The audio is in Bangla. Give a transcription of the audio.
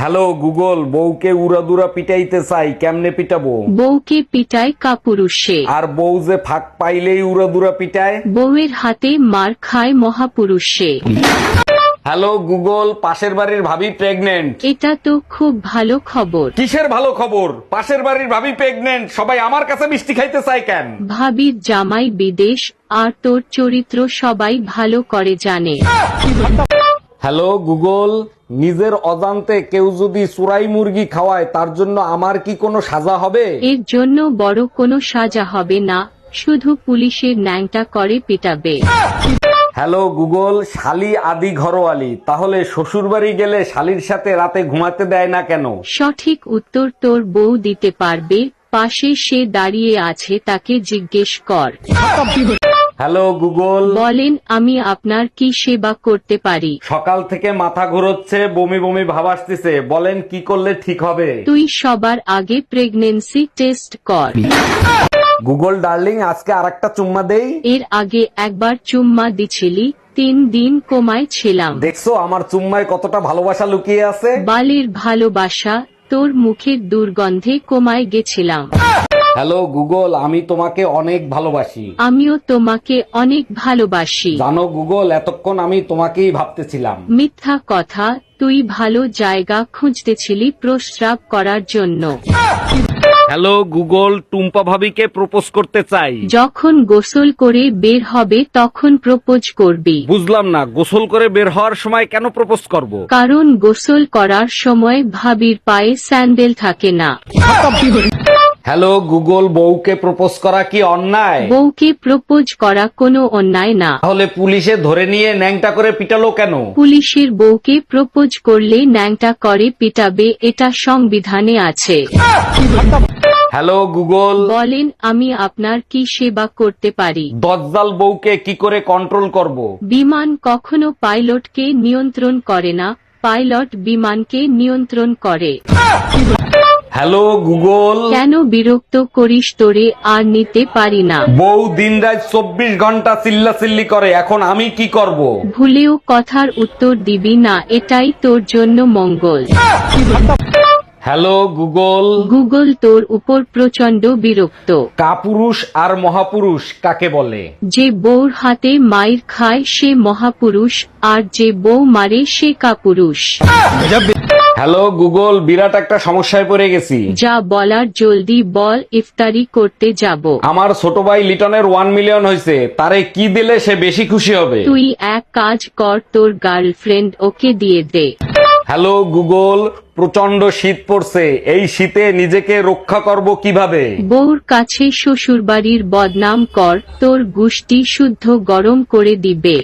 হ্যালো গুগল বউকে উড়াদুরা পিটাইতে চাই কেমনে পিটাবো? বউকে পিটায় কাপুরুষে। আর বউ যে ফাঁক পাইলেই উড়াদুরা পিটায়? বউয়ের হাতে মার খায় মহাপুরুষে। হ্যালো গুগল পাশের বাড়ির ভাবি প্রেগনেন্ট। এটা তো খুব ভালো খবর। কিসের ভালো খবর? পাশের বাড়ির ভাবি প্রেগনেন্ট সবাই আমার কাছে মিষ্টি খাইতে চায় কেন? ভাবির জামাই বিদেশ আর তোর চরিত্র সবাই ভালো করে জানে। হ্যালো গুগল নিজের অজান্তে কেউ যদি চুরাই মুরগি খাওয়ায় তার জন্য আমার কি কোনো সাজা হবে? এর জন্য বড় কোনো সাজা হবে না শুধু পুলিশের ন্যাংটা করে পিটাবে। হ্যালো গুগল শালি আদি ঘরোয়ালি। তাহলে শ্বশুর বাড়ি গেলে শালির সাথে রাতে ঘুমাতে দেয় না কেন? সঠিক উত্তর তোর বউ দিতে পারবে পাশে সে দাঁড়িয়ে আছে তাকে জিজ্ঞেস কর। Hello Google. বলেন আমি আপনার কি সেবা করতে পারি? সকাল থেকে মাথা ঘুরোচ্ছে বমি বমি ভাব আসতেছে। বলেন কি করলে ঠিক হবে? তুই সবার আগে প্রেগনেন্সি টেস্ট কর। গুগল ডার্লিং আজকে আরেকটা চুম্মা দেই। এর আগে একবার চুম্মা দিছিলি তিন দিন কোমায় ছিলাম। দেখছ আমার চুম্মায় কতটা ভালোবাসা লুকিয়ে আছে? বালির ভালোবাসা তোর মুখের দুর্গন্ধে কোমায় গেছিলাম। হ্যালো গুগল আমি তোমাকে অনেক ভালোবাসি। আমিও তোমাকে অনেক ভালোবাসি। জানো গুগল এতক্ষণ আমি তোমাকেই ভাবতেছিলাম। মিথ্যা কথা তুই ভালো জায়গা খুঁজতেছিলি প্রস্রাব করার জন্য। হ্যালো গুগল টুম্পা ভাবিকে প্রপোজ করতে চাই। যখন গোসল করে বের হবে তখন প্রপোজ করবি। বুঝলাম না গোসল করে বের হওয়ার সময় কেন প্রপোজ করব? কারণ গোসল করার সময় ভাবির পায়ে স্যান্ডেল থাকে না। হ্যালো গুগল বউকে প্রপোজ করা কি অন্যায়? বউকে প্রপোজ করা কোনো অন্যায় না। তাহলে পুলিশে ধরে নিয়ে ন্যাংটা করে পিটালো কেন? পুলিশের বউকে প্রপোজ করলে ন্যাংটা করে পিটাবে এটা সংবিধানে আছে। Hello Google. বলেন আমি আপনার কি সেবা করতে পারি? দজ্জাল বউকে কি করে কন্ট্রোল করব? বিমান কখনো পাইলটকে নিয়ন্ত্রণ করে না পাইলট বিমানকে নিয়ন্ত্রণ করে। Hello Google. কেন বিরক্ত করিস তোরে আর নিতে পারি না? বউ দিন রাত চব্বিশ ঘণ্টা চিল্লা চিল্লি করে এখন আমি কি করব? ভুলেও কথার উত্তর দিবি না এটাই তোর জন্য মঙ্গল। Hello Google. গুগল তোর উপর প্রচণ্ড বিরক্ত। কাপুরুষ আর মহাপুরুষ কাকে বলে? যে বউর হাতে মায়ের খায় সে মহাপুরুষ আর যে বউ মারে সে কাপুরুষ। হ্যালো গুগল বিরাট একটা সমস্যায় পড়ে গেছি। যা বলার জলদি বল ইফতারি করতে যাব। আমার ছোট ভাই লিটনের ওয়ান মিলিয়ন হয়েছে তারে কি দিলে সে বেশি খুশি হবে? তুই এক কাজ কর তোর গার্লফ্রেন্ড ওকে দিয়ে দে। হ্যালো গুগল প্রচণ্ড শীত পড়ছে এই শীতে নিজেকে রক্ষা করব কীভাবে? বউর কাছে শ্বশুর বাড়ির বদনাম কর তোর গুষ্টি শুদ্ধ গরম করে দিবে।